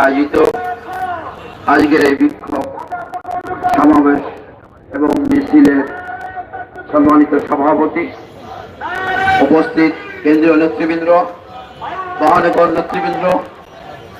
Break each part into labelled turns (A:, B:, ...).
A: আয়োজিত আজকের এই বিক্ষোভ সমাবেশ এবং মিছিলের সম্মানিত সভাপতি উপস্থিত কেন্দ্রীয় নেতৃবৃন্দ, মহানগর নেতৃবৃন্দ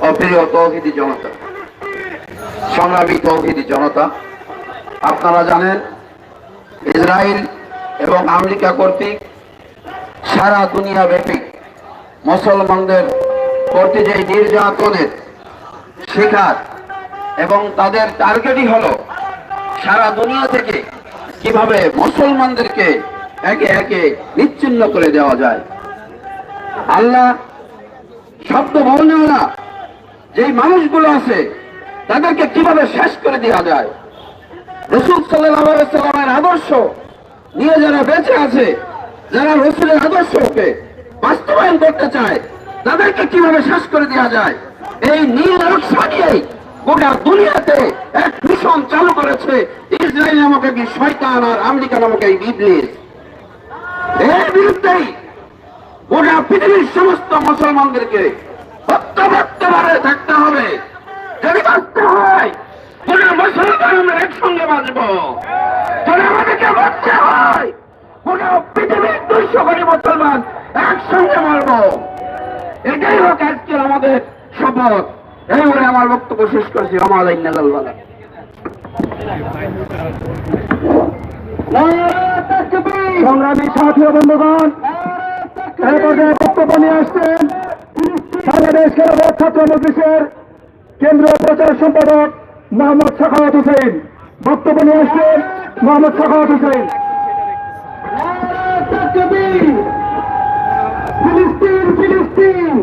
A: অপ্রিয় তৌহিদি জনতা, সংগ্রামী তৌহিদি জনতা। আপনারা জানেন ইসরায়েল এবং আমেরিকা কর্তৃক সারা দুনিয়া ব্যাপী মুসলমানদের প্রতি যে নির্যাতনের শিকার। এবং তাদের টার্গেটই হলো সারা দুনিয়া থেকে কীভাবে মুসলমানদেরকে একে একে নিচ্ছিন্ন করে দেওয়া যায়। আল্লাহ শব্দ বললেও না, যেই মানুষগুলো আছে, তাদেরকে কীভাবে শেষ করে দেওয়া যায়। রসুল সাল্লামের আদর্শ নিয়ে যারা বেঁচে আছে, যারা রসুলের আদর্শকে বাস্তবায়ন করতে চায়, তাদেরকে কীভাবে শেষ করে দেওয়া যায়? এই নীল নকশা নিয়েই গোটা দুনিয়াতে এক মিশন চালু করেছে। ইসরায়েল নামক একটি শয়তান আর আমেরিকা নামক এই বিবলিস এর বিরুদ্ধেই গোটা পৃথিবীর সমস্ত মুসলমানদেরকে প্রত্যাবর্তভাবে থাকতে হবে। যদি বাঁচতে হয়, গোটা মুসলমান আমরা একসঙ্গে বাঁচব। যদি আমাদেরকে বাঁচতে হয়, গোটা পৃথিবীর দুইশো কোটি মুসলমান একসঙ্গে মারব। এটাই হোক আজকে আমাদের শপথ। এই বলে আমার বক্তব্য শেষ করছি। আমার আল্লাহ
B: সংগ্রামী সাথী বন্ধুগণ পর্যায়ে বক্তব্য নিয়ে আসছেন বাংলাদেশ খেলাফত ছাত্র মজলিসের কেন্দ্রীয় প্রচার সম্পাদক মোহাম্মদ সাখাওয়াত হোসেন। বক্তব্য নিয়ে আসছেন মোহাম্মদ সাখাওয়াত হোসেন। ফিলিস্তিন ফিলিস্তিন।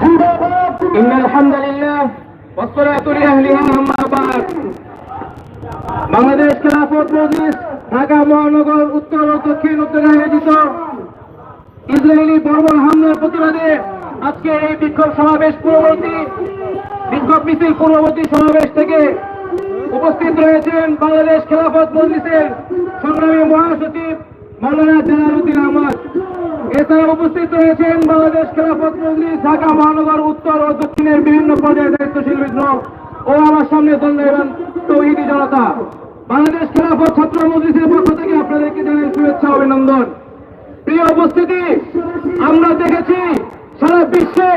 C: إن الحمد لله والصلاة لأهلها أما بعد বাংলাদেশ খেলাফত মজলিস ঢাকা মহানগর উত্তর ও দক্ষিণ উত্তরে আয়োজিত ইসরায়েলি বর্বর হামলার প্রতিবাদে আজকে এই বিক্ষোভ সমাবেশ পূর্ববর্তী বিক্ষোভ মিছিল পূর্ববর্তী সমাবেশ থেকে উপস্থিত রয়েছেন বাংলাদেশ খেলাফত মজলিসের সংগ্রামী মহাসচিব মৌলানা জালালউদ্দিন আহমদ এছাড়া উপস্থিত রয়েছেন বাংলাদেশ খেলাফত মজলিস ঢাকা মহানগর উত্তর ও দক্ষিণের বিভিন্ন পর্যায়ে দায়িত্বশীল বিঘ্ন ও আমার সামনে দণ্ড এবং তৌহিদি জনতা। বাংলাদেশ খেলাফত ছাত্র মজলিসের পক্ষ থেকে আপনাদেরকে জানাই শুভেচ্ছা অভিনন্দন। প্রিয় উপস্থিতি, আমরা দেখেছি সারা বিশ্বে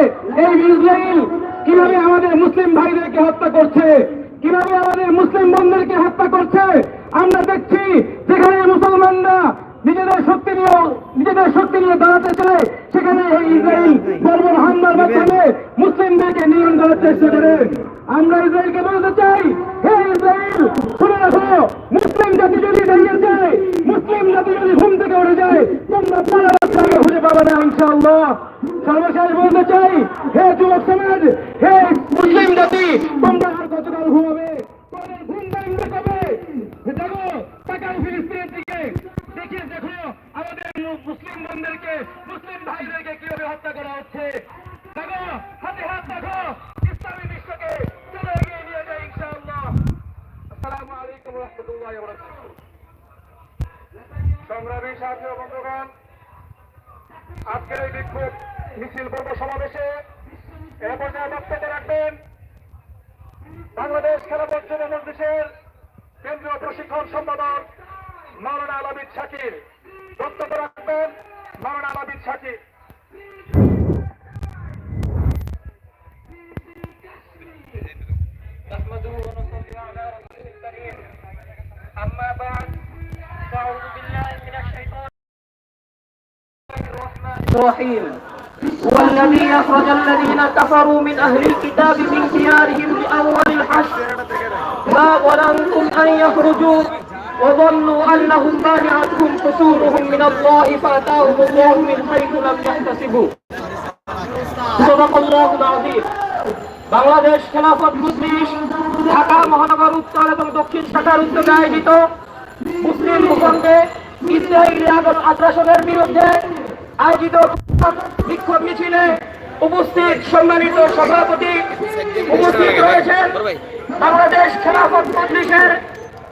C: এই ইসরায়েল কীভাবে আমাদের মুসলিম ভাইদেরকে হত্যা করছে, কীভাবে আমাদের মুসলিম বোনদেরকে হত্যা করছে, আমরা দেখছি যেখানে মুসলমানরা নিজেদের শক্তি নিয়ে, নিজেদের শক্তি নিয়ে দাঁড়াতে চায়, সেখানে এই ইসরায়েল বর্বর হামলার মাধ্যমে মুসলিমদেরকে নিয়ন্ত্রণ করার চেষ্টা করে। আমরা ইসরায়েলকে বলতে চাই, হে ইসরায়েল, শুনে রাখো, মুসলিম জাতি যদি দাঁড়িয়ে যায়, মুসলিম জাতি যদি ঘুম থেকে উঠে যায়, তোমরা পালা রাস্তাকে খুঁজে পাবে না, ইনশাআল্লাহ। সর্বশেষ বলতে চাই, হে যুবক সমাজ, হে মুসলিম জাতি তোমরা আর কতকাল ঘুমাবে তোমাদের ঘুম ভাঙবে কবে দেখো তাকাও ফিলিস্তিনের দিকে দেখে দেখো আমাদের মুসলিম বোনদেরকে মুসলিম ভাইদেরকে কীভাবে হত্যা করা হচ্ছে দেখো হাতে হাত দেখো ইসলামী বিশ্বকে চলে এগিয়ে নিয়ে যায় ইনশাআল্লাহ আসসালামু আলাইকুম রহমতুল্লাহ
B: সংগ্রামী সাহায্য বন্ধুগণ, আজকের এই বিক্ষোভ মিছিল পর্ব সমাবেশে এ পর্যায়ে বক্তব্য রাখবেন বাংলাদেশ খেলা পর্যটন মজলিসের কেন্দ্রীয় প্রশিক্ষণ সম্পাদক মাওলানা আলাবিদ শাকির বক্তব্য রাখবেন মাওলানা আলাবিদ শাকির
C: الرحمن الرحيم هو الذي أخرج الذين كفروا من أهل الكتاب من ديارهم لأول الحشر ما ظننتم أن يخرجوا وظنوا أنهم مانعتهم حصولهم من الله فأتاهم الله من حيث لم يحتسبوا صدق الله العظيم বাংলাদেশ খেলাফত মজলিস ঢাকা মহানগর উত্তর এবং দক্ষিণ শাখার উদ্যোগে আয়োজিত মুসলিম ভূখণ্ডে ইসরায়েলি আগত আগ্রাসনের বিরুদ্ধে আয়োজিত বিক্ষোভ মিছিলে উপস্থিত সম্মানিত সভাপতি উপস্থিত রয়েছেন বাংলাদেশ খেলাফত মজলিসের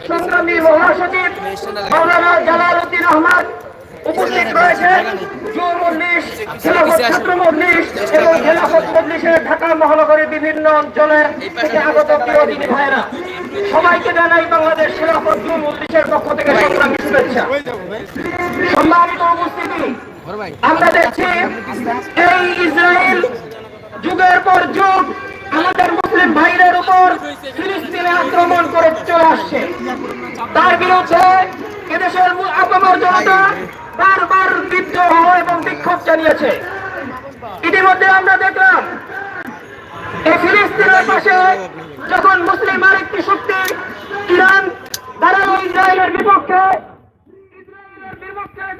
C: সংগ্রামী মহাসচিব মৌলানা জালাল উদ্দিন আহমদ। উপস্থিত রয়েছেন উনিশ খেলাফত ছাত্র মজলিস এবং খেলাফত মজলিসের ঢাকা মহানগরীর বিভিন্ন অঞ্চলের থেকে আগত প্রিয় দিনী ভাইরা সবাইকে জানাই বাংলাদেশ খেলাফত উনিশের পক্ষ থেকে সংগ্রামী শুভেচ্ছা। সম্মানিত উপস্থিতি আমরা দেখছি এই ইসরায়েল যুগের পর যুগ আমাদের মুসলিম ভাইদের উপর ফিলিস্তিনে আক্রমণ করে চলে আসছে। তার বিরুদ্ধে এদেশের আপামর জনতা বারবার বিদ্রোহ এবং বিক্ষোভ জানিয়েছে। ইতিমধ্যে আমরা দেখলাম, এই ফিলিস্তিনের পাশে যখন মুসলিম আরেকটি শক্তি ইরান, দাঁড়াল ইসরায়েলের বিপক্ষে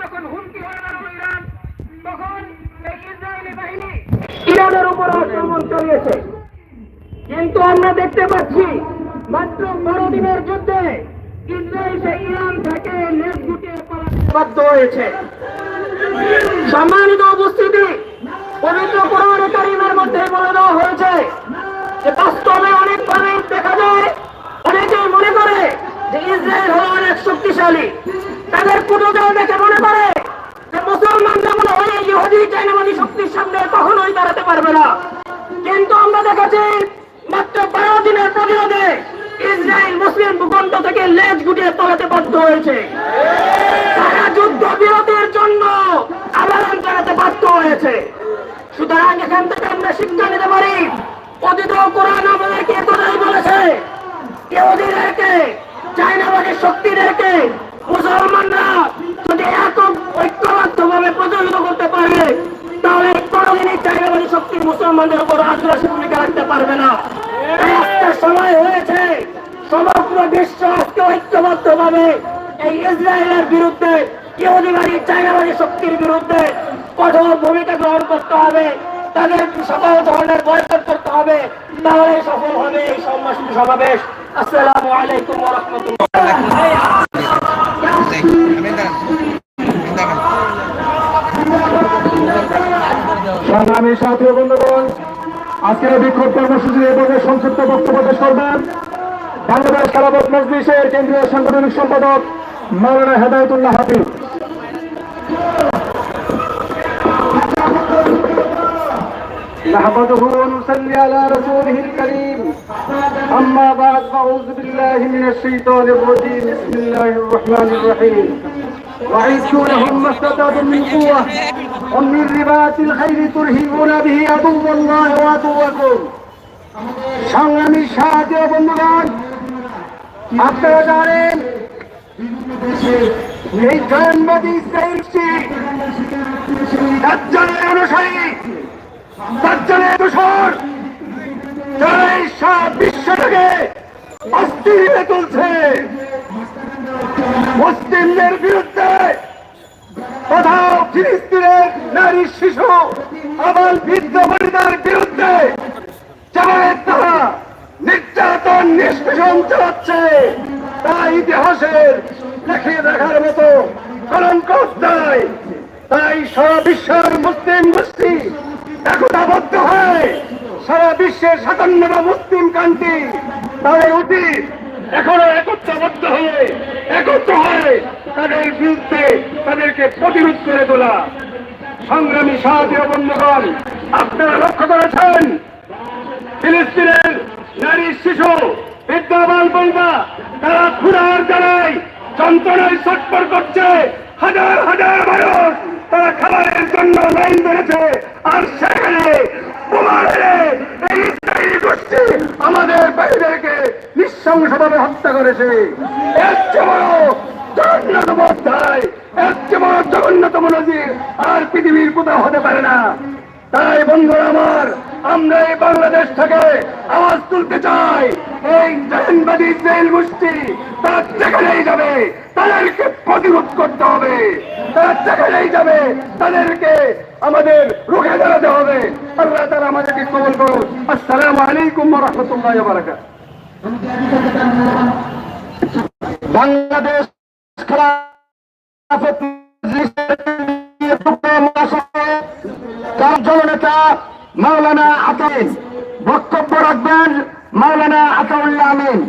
C: যখন হুমকি ইরান ইরানের উপর আক্রমণ কিন্তু আমরা দেখতে পাচ্ছি মাত্র বারো দিনের যুদ্ধে ইসরায়েল সে ইরান থেকে গুটিয়ে পালাতে বাধ্য হয়েছে। সম্মানিত উপস্থিতি, পবিত্র কোরআনে কারিমের মধ্যে বলে দেওয়া হয়েছে যে বাস্তবে অনেকভাবে দেখা যায়, অনেকেই শক্তিশালী, তাদের কুটুকাল দেখে মনে করে যে মুসলমানরা মনে হয় ইহুদি চাইনাবাদী শক্তির সামনে কখনোই দাঁড়াতে পারবে না। কিন্তু আমরা দেখেছি মাত্র বারো দিনের প্রতিরোধে ইসরায়েল মুসলিম ভূখণ্ড থেকে লেজ গুটিয়ে পালাতে বাধ্য হয়েছে। তারা যুদ্ধ বিরতির জন্য আবেদন জানাতে বাধ্য হয়েছে। সুতরাং এখান থেকে আমরা শিক্ষা নিতে পারি, অতীত কোরআন আমাদেরকে একথাই বলেছে কেউ ইহুদিদেরকে চাইনাবাদী শক্তিদেরকে মুসলমানরা যদি একক ঐক্যবদ্ধ ভাবে প্রচলিত করতে পারে, তাহলে কোনোদিনই চাইনাবাদী শক্তি মুসলমানদের উপর আগ্রাসী ভূমিকা রাখতে পারবে না। আজকে সময় হয়েছে সমগ্র বিশ্ব আজকে ঐক্যবদ্ধ ভাবে এই ইসরায়েলের বিরুদ্ধে, ইহুদিবাদী চাইনাবাদী শক্তির বিরুদ্ধে কঠোর ভূমিকা গ্রহণ করতে হবে। তাদের সকল ধরনের বয়কট করতে হবে। তাহলে সফল হবে এই সমাবেশ। আসসালামু আলাইকুম ওয়া
B: সংগ্রামী সাথী বন্ধুগণ, আজকের বিক্ষোভ এবং সংক্ষিপ্ত বক্তব্য পেশ করবেন বাংলাদেশ খেলাপথ মজলিসের কেন্দ্রীয় সাংগঠনিক সম্পাদক মৌলানা হেদায়তুল্লাহ হাফিজ। نحمده ونصلي على رسوله الكريم أما بعد فأعوذ بالله من الشيطان الرجيم بسم الله الرحمن الرحيم وعيشوا لهم ما استطعتم من قوة ومن رباط الخير ترهبون به عدو الله وعدوكم সংগ্রামী সাহায্য বন্ধুগণ আপনারা জানেন এই জয়নবাদী ইসরায়েলটি দাজ্জালের অনুসারী মুসলিমদের বিরুদ্ধে কোথাও ফিলিস্তিনের নারী শিশু আবার বৃদ্ধ বনিতার বিরুদ্ধে তারা, নির্যাতন নিষ্পেষণ চালাচ্ছে। তা ইতিহাসের দেখিয়ে দেখার মতো কলঙ্ক তাই সারা বিশ্বের মুসলিম গোষ্ঠী একতাবদ্ধ হয় সারা বিশ্বের সাতান্নটা মুসলিম কান্ট্রি তাদের উচিত এখনও একত্রবদ্ধ হয়ে, একত্র হয়ে তাদের বিরুদ্ধে তাদেরকে প্রতিরোধ করে তোলা। সংগ্রামী সাহায্য বন্ধুগণ, আপনারা লক্ষ্য করেছেন? ফিলিস্তিনের নারী, শিশু বিদ্যাবাল বন্ধা তারা ক্ষুধার জ্বালায়, যন্ত্রণায় ছটফট করছে। হাজার হাজার মানুষ তারা খাবারের জন্য লাইন ধরেছে। আর সেখানে বোমা মেরে এই ইসরায়েলি গোষ্ঠী আমাদের বাইরেকে নিঃসংসভাবে হত্যা করেছে। এর চেয়ে বড় জঘন্যতম অধ্যায় এর বড় জঘন্যতম নজির আর পৃথিবীর কোথাও হতে পারে না। তাই বন্ধুরা আমার আমরা এই বাংলাদেশ থেকে আওয়াজ তুলতে চাই। এই জাহানবাদী ইসরায়েল গোষ্ঠী, তারা যেখানেই যাবে, তাদেরকে প্রতিরোধ করতে হবে। তারা যেখানেই যাবে, তাদেরকে আমাদের রুখে দাঁড়াতে হবে। আল্লাহ তারা আমাদেরকে কবল করুন। আসসালামু আলাইকুম রহমতুল্লাহ বারাকাত বাংলাদেশ খেলাফত জননেতা মাওলানা আতাইন বক্তব্য রাখবেন মাওলানা আতাউল্লাহ আমিন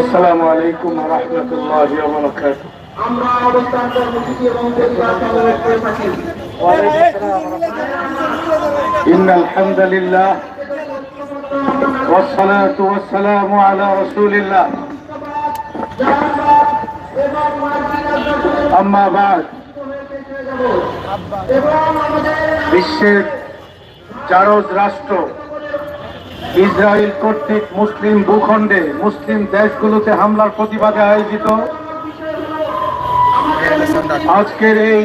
D: السلام عليكم ورحمة الله وبركاته
C: আমরা অবস্থান কর্মসূচি এবং প্রতিবাদ সংগ্রহ করে থাকি
D: إن الحمد لله والصلاة والسلام على رسول الله أما بعد বিশ্বের চারজ রাষ্ট্র, ইসরায়েল কর্তৃক মুসলিম ভূখণ্ডে, মুসলিম দেশগুলোতে হামলার প্রতিবাদে আয়োজিত। আজকের এই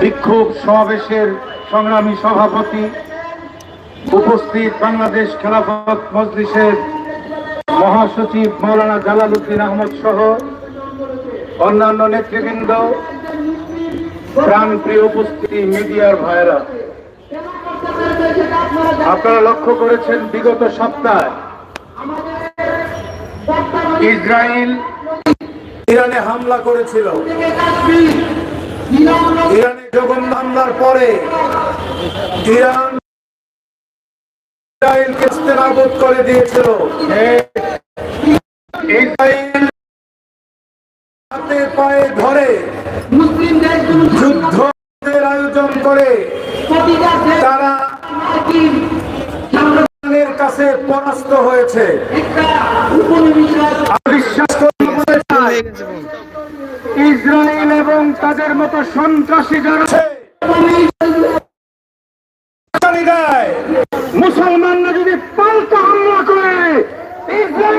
D: বিক্ষোভ সমাবেশের সংগ্রামী সভাপতি উপস্থিত বাংলাদেশ খেলাফত মজলিসের মহাসচিব মৌলানা জালালউদ্দিন আহমদ সহ অন্যান্য নেতৃবৃন্দ প্রাণপ্রিয় উপস্থিতি মিডিয়ার ভাইরা আপনারা লক্ষ্য করেছেন বিগত সপ্তাহে ইসরায়েল ইরানে হামলা করেছিল। ইরানে জঘন্য হামলার পরে ইরান ইসরায়েলকে নাবুদ করে দিয়েছিল, ইসরায়েল হাতে পায়ে ধরে যুদ্ধের আয়োজন করে তারা কাছে পরাস্ত হয়েছে। ইসরায়েল এবং তাদের মতো সন্ত্রাসী যারা মুসলমানরা যদি পাল্টা হামলা করে